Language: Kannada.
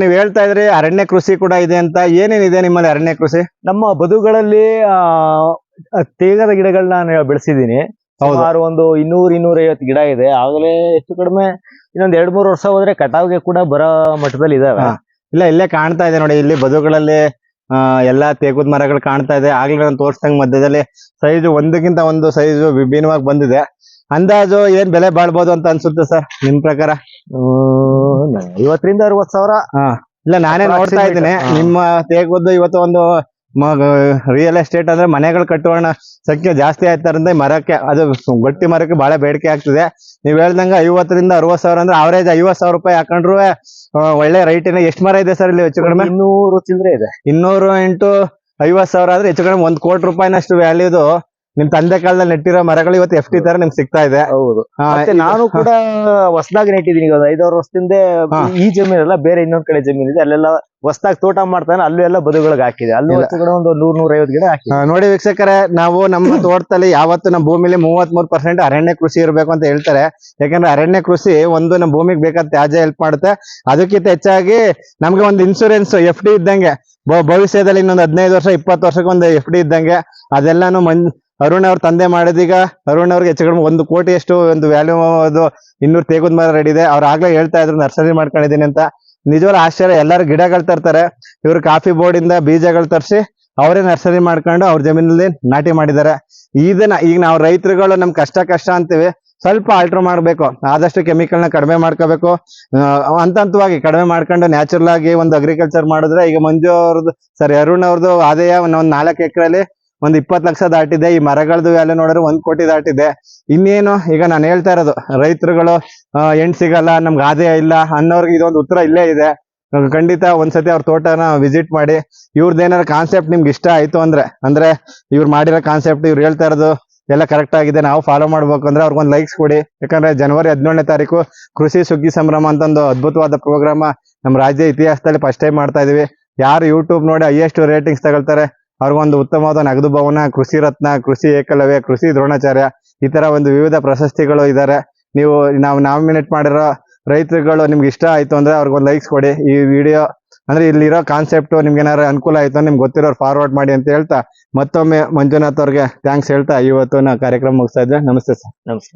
ನೀವ್ ಹೇಳ್ತಾ ಇದ್ರಿ ಅರಣ್ಯ ಕೃಷಿ ಕೂಡ ಇದೆ ಅಂತ. ಏನೇನಿದೆ ನಿಮ್ಮಲ್ಲಿ ಅರಣ್ಯ ಕೃಷಿ? ನಮ್ಮ ಬದುಗಳಲ್ಲಿ ಆ ತೇಗದ ಗಿಡಗಳನ್ನ ನಾನು ಬೆಳೆಸಿದೀನಿ ಹೌದು. ಸುಮಾರು ಒಂದು ಇನ್ನೂರ್ ಇನ್ನೂರ ಐವತ್ತು ಗಿಡ ಇದೆ. ಆಗಲೇ ಹೆಚ್ಚು ಕಡಿಮೆ ಇನ್ನೊಂದ್ ಎರಡ್ ಮೂರ್ ವರ್ಷ ಹೋದ್ರೆ ಕಟಾವ್ಗೆ ಕೂಡ ಬರೋ ಮಟ್ಟದಲ್ಲಿ ಇದಾವೆ. ಇಲ್ಲ ಇಲ್ಲೇ ಕಾಣ್ತಾ ಇದೆ ನೋಡಿ. ಇಲ್ಲಿ ಬದುಗಳಲ್ಲಿ ಆ ಎಲ್ಲಾ ತೇಗದ ಮರಗಳು ಕಾಣ್ತಾ ಇದೆ. ಆಗ್ಲೇ ನಾನು ತೋರ್ಸ್ದಂಗ್ ಮಧ್ಯದಲ್ಲಿ ಸೈಜ್ ಒಂದಕ್ಕಿಂತ ಒಂದು ಸೈಜ್ ವಿಭಿನ್ನವಾಗಿ ಬಂದಿದೆ. ಅಂದಾಜು ಏನ್ ಬೆಲೆ ಬಾಳ್ಬಹುದು ಅಂತ ಅನ್ಸುತ್ತೆ ಸರ್ ನಿಮ್ ಪ್ರಕಾರ? ಐವತ್ತರಿಂದ ಅರವತ್ ಸಾವಿರ. ಇಲ್ಲ ನಾನೇ ನೋಡ್ತಾ ಇದ್ದೀನಿ. ನಿಮ್ಮ ತೇಗುದ್ದು ಇವತ್ತು ಒಂದು ರಿಯಲ್ ಎಸ್ಟೇಟ್ ಅಂದ್ರೆ ಮನೆಗಳು ಕಟ್ಟುವಣ ಸಂಖ್ಯೆ ಜಾಸ್ತಿ ಆಯ್ತಾರಿಂದ ಮರಕ್ಕೆ ಅದು ಗಟ್ಟಿ ಮರಕ್ಕೆ ಬಹಳ ಬೇಡಿಕೆ ಆಗ್ತಿದೆ. ನೀವ್ ಹೇಳ್ದಂಗ ಐವತ್ತರಿಂದ ಅರವತ್ ಸಾವಿರ ಅಂದ್ರೆ ಅವರೇಜ್ ಐವತ್ ಸಾವಿರ ರೂಪಾಯಿ ಹಾಕೊಂಡ್ರು ಒಳ್ಳೆ ರೈಟಿನ ಎಷ್ಟು ಮರ ಇದೆ ಸರ್ ಇಲ್ಲಿ ಹೆಚ್ಚು ಕಡಿಮೆ? ಇನ್ನೂರು ಚಿಲ್ಲರೆ ಇದೆ. ಇನ್ನೂರು ಇಂಟು ಐವತ್ ಸಾವಿರ ಆದ್ರೆ ಹೆಚ್ಚು ಕಡಿಮೆ ಒಂದ್ ಕೋಟಿ ರೂಪಾಯಿನಷ್ಟು ವ್ಯಾಲ್ಯೂದು ನಿಮ್ ತಂದೆ ಕಾಲದಲ್ಲಿ ನೆಟ್ಟಿರೋ ಮರಗಳು ಇವತ್ತು ಎಫ್ ಟಿ ತರ ನಿಮ್ಗೆ ಸಿಗ್ತಾ ಇದೆ. ಹೌದು. ಮತ್ತೆ ನಾನು ಕೂಡ ಹೊಸದಾಗಿ ನೆಟ್ಟಿದ್ದೀನಿ ಈಗ ಒಂದು ಐದಾರು ವರ್ಷದಿಂದ ಈ ಜಮೀನ್ ಜಮೀನಲ್ಲ ಬೇರೆ ಇನ್ನೊಂದ್ ಕಡೆ ಜಮೀನ್ ಇದೆ. ಅಲ್ಲೆಲ್ಲ ಹೊಸದಾಗಿ ತೋಟ ಮಾಡ್ತಾನೆ ಅಲ್ಲೂ ಎಲ್ಲ ಬದುಗಳಿಗೆ ಹಾಕಿದೆ. ಅಲ್ಲೂ ಕೂಡ ಒಂದು ನೂರ್ ನೂರ ಐವತ್ತು ಗಿಡ ಹಾಕಿದೆ. ನೋಡಿ ವೀಕ್ಷಕರೇ ನಾವು ನಮ್ಮ ತೋಟದಲ್ಲಿ ಯಾವತ್ತು ನಮ್ಮ ಭೂಮಿಲಿ ಮೂವತ್ ಮೂರ್ ಪರ್ಸೆಂಟ್ ಅರಣ್ಯ ಕೃಷಿ ಇರಬೇಕು ಅಂತ ಹೇಳ್ತಾರೆ. ಯಾಕಂದ್ರೆ ಅರಣ್ಯ ಕೃಷಿ ಒಂದು ನಮ್ಮ ಭೂಮಿಗೆ ಬೇಕಾದ ತ್ಯಾಜ್ಯ ಹೆಲ್ಪ್ ಮಾಡುತ್ತೆ. ಅದಕ್ಕಿಂತ ಹೆಚ್ಚಾಗಿ ನಮ್ಗೆ ಒಂದು ಇನ್ಸೂರೆನ್ಸ್ ಎಫ್ ಡಿ ಇದ್ದಂಗೆ. ಭವಿಷ್ಯದಲ್ಲಿ ಇನ್ನೊಂದು ಹದಿನೈದು ವರ್ಷ ಇಪ್ಪತ್ತು ವರ್ಷಕ್ಕೆ ಒಂದು ಎಫ್ ಡಿ ಇದ್ದಂಗೆ. ಅದೆಲ್ಲಾನು ಮನ್ ಅರುಣ್ ಅವ್ರ ತಂದೆ ಮಾಡಿದೀಗ ಅರುಣ್ ಅವ್ರಿಗೆ ಹೆಚ್ಚು ಕಡಿಮೆ ಒಂದು ಕೋಟಿಯಷ್ಟು ಒಂದು ವ್ಯಾಲ್ಯೂ ಅದು ಇನ್ನೂರು ತೇಗುದ್ ಮರ ರೆಡಿ ಇದೆ. ಅವ್ರು ಆಗ್ಲೇ ಹೇಳ್ತಾ ಇದ್ರು, ನರ್ಸರಿ ಮಾಡ್ಕೊಂಡಿದೀನಿ ಅಂತ. ನಿಜವಾಗ್ಲೂ ಆಶ್ಚರ್ಯ, ಎಲ್ಲರೂ ಗಿಡಗಳು ತರ್ತಾರೆ. ಇವ್ರು ಕಾಫಿ ಬೋರ್ಡ್ ಇಂದ ಬೀಜಗಳು ತರಿಸಿ ಅವರೇ ನರ್ಸರಿ ಮಾಡ್ಕೊಂಡು ಅವ್ರ ಜಮೀನಲ್ಲಿ ನಾಟಿ ಮಾಡಿದ್ದಾರೆ. ಇದನ್ನ ಈಗ ನಾವು ರೈತರುಗಳು ನಮ್ ಕಷ್ಟ ಕಷ್ಟ ಅಂತೀವಿ. ಸ್ವಲ್ಪ ಆಲ್ಟ್ರ್ ಮಾಡ್ಬೇಕು. ಆದಷ್ಟು ಕೆಮಿಕಲ್ನ ಕಡಿಮೆ ಮಾಡ್ಕೋಬೇಕು. ಹಂತ ಹಂತವಾಗಿ ಕಡಿಮೆ ಮಾಡ್ಕೊಂಡು ನ್ಯಾಚುರಲ್ ಆಗಿ ಒಂದು ಅಗ್ರಿಕಲ್ಚರ್ ಮಾಡಿದ್ರೆ ಈಗ ಮಂಜು ಅವ್ರದ್ದು ಸರಿ ಅರುಣ್ ಅವ್ರದ್ದು ಆದಾಯ ಒಂದ್ ಒಂದ್ ನಾಲ್ಕು ಎಕರೆಲಿ ಒಂದ್ ಇಪ್ಪತ್ ಲಕ್ಷ ದಾಟಿದೆ, ಈ ಮರಗಳದ್ದು ವ್ಯಾಲ್ಯೂ ನೋಡಿದ್ರೆ ಒಂದ್ ಕೋಟಿ ದಾಟಿದೆ. ಇನ್ನೇನು, ಈಗ ನಾನು ಹೇಳ್ತಾ ಇರೋದು, ರೈತರುಗಳು ಎಂಟ್ ಸಿಗಲ್ಲ, ನಮ್ಗೆ ಆದಾಯ ಇಲ್ಲ ಅನ್ನೋರ್ಗೆ ಇದೊಂದು ಉತ್ತರ ಇಲ್ಲೇ ಇದೆ. ಖಂಡಿತ ಒಂದ್ಸತಿ ಅವ್ರ ತೋಟನ ವಿಸಿಟ್ ಮಾಡಿ ಇವ್ರದ್ದು ಏನಾರ ಕಾನ್ಸೆಪ್ಟ್ ನಿಮ್ಗೆ ಇಷ್ಟ ಆಯ್ತು ಅಂದ್ರೆ ಅಂದ್ರೆ ಇವ್ರು ಮಾಡಿರೋ ಕಾನ್ಸೆಪ್ಟ್ ಇವ್ರು ಹೇಳ್ತಾ ಇರೋದು ಎಲ್ಲ ಕರೆಕ್ಟ್ ಆಗಿದೆ, ನಾವು ಫಾಲೋ ಮಾಡ್ಬೇಕು ಅಂದ್ರೆ ಅವ್ರಿಗೊಂದು ಲೈಕ್ಸ್ ಕೊಡಿ. ಯಾಕಂದ್ರೆ ಜನವರಿ ಹದಿನೇಳನೇ ತಾರೀಕು ಕೃಷಿ ಸುಗ್ಗಿ ಸಂಭ್ರಮ ಅಂತ ಒಂದು ಅದ್ಭುತವಾದ ಪ್ರೋಗ್ರಾಮ ನಮ್ಮ ರಾಜ್ಯ ಇತಿಹಾಸದಲ್ಲಿ ಫಸ್ಟ್ ಟೈಮ್ ಮಾಡ್ತಾ ಇದೀವಿ. ಯಾರು ಯೂಟ್ಯೂಬ್ ನೋಡಿ ಹೈಯೆಸ್ಟ್ ರೇಟಿಂಗ್ಸ್ ತಗೊಳ್ತಾರೆ ಅವ್ರಿಗೊಂದು ಉತ್ತಮವಾದ ನಗದು ಭವನ, ಕೃಷಿ ರತ್ನ, ಕೃಷಿ ಏಕಲವ್ಯ, ಕೃಷಿ ದ್ರೋಣಾಚಾರ್ಯ ಈ ತರ ಒಂದು ವಿವಿಧ ಪ್ರಶಸ್ತಿಗಳು ಇದ್ದಾರೆ ನೀವು ನಾವು ನಾಮಿನೇಟ್ ಮಾಡಿರೋ ರೈತರುಗಳು ನಿಮ್ಗೆ ಇಷ್ಟ ಆಯ್ತು ಅಂದ್ರೆ ಅವ್ರಿಗೊಂದು ಲೈಕ್ಸ್ ಕೊಡಿ. ಈ ವಿಡಿಯೋ ಅಂದ್ರೆ ಇಲ್ಲಿರೋ ಕಾನ್ಸೆಪ್ಟ್ ನಿಮ್ಗೆ ಏನಾದ್ರು ಅನುಕೂಲ ಆಯ್ತು ನಿಮ್ಗೆ ಗೊತ್ತಿರೋರು ಫಾರ್ವರ್ಡ್ ಮಾಡಿ ಅಂತ ಹೇಳ್ತಾ ಮತ್ತೊಮ್ಮೆ ಮಂಜುನಾಥ್ ಅವ್ರಿಗೆ ಥ್ಯಾಂಕ್ಸ್ ಹೇಳ್ತಾ ಇವತ್ತು ನಾ ಕಾರ್ಯಕ್ರಮ ಮುಗಿಸ್ತಾ ಇದ್ದೆ. ನಮಸ್ತೆ ಸರ್. ನಮಸ್ಕಾರ